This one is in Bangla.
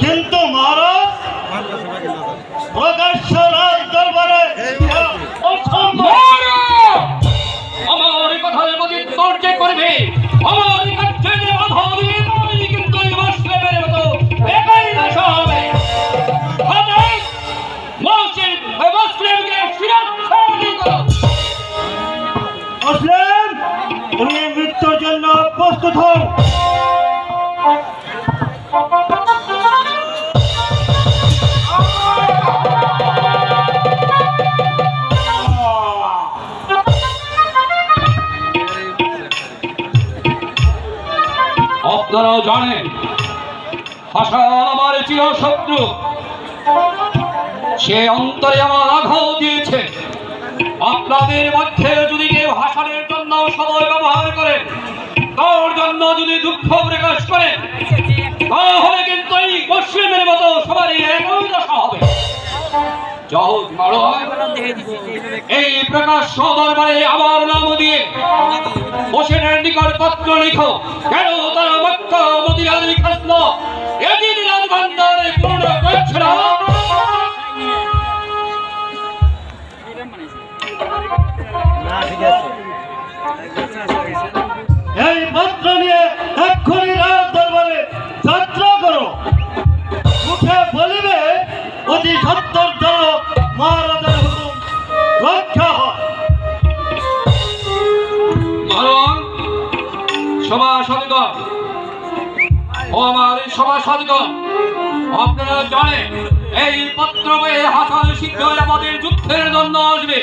কিন্তু মহারাজ প্রকাশ্য আপনারাও জানেন, হাসান আমার চির শত্রু। সে অন্তরে আমার আঘাত দিয়েছে। আপনাদের মধ্যে যদি কেউ হাসানের জন্য সময় ব্যবহার করে, তার জন্য যদি দুঃখ প্রকাশ করে, তাহলে কিন্তু এই মুসলিমের মতো সবারই একই দশা হবে। এই প্রকাশ দরবারে আমার নাম দিয়ে। হোসেনের নিকট পত্র লিখো। কেন তারা মক্কা এই পত্র নিয়ে এক্ষুনি রাজ দরবারে যাত্রা করো। মুখে বলিবে, অতি সত্তর রক্ষা হয়। মারণ ও আমার এই সভা আপনারা জানেন, এই পত্র হাসান শীঘ্রই আমাদের যুদ্ধের জন্য আসবে।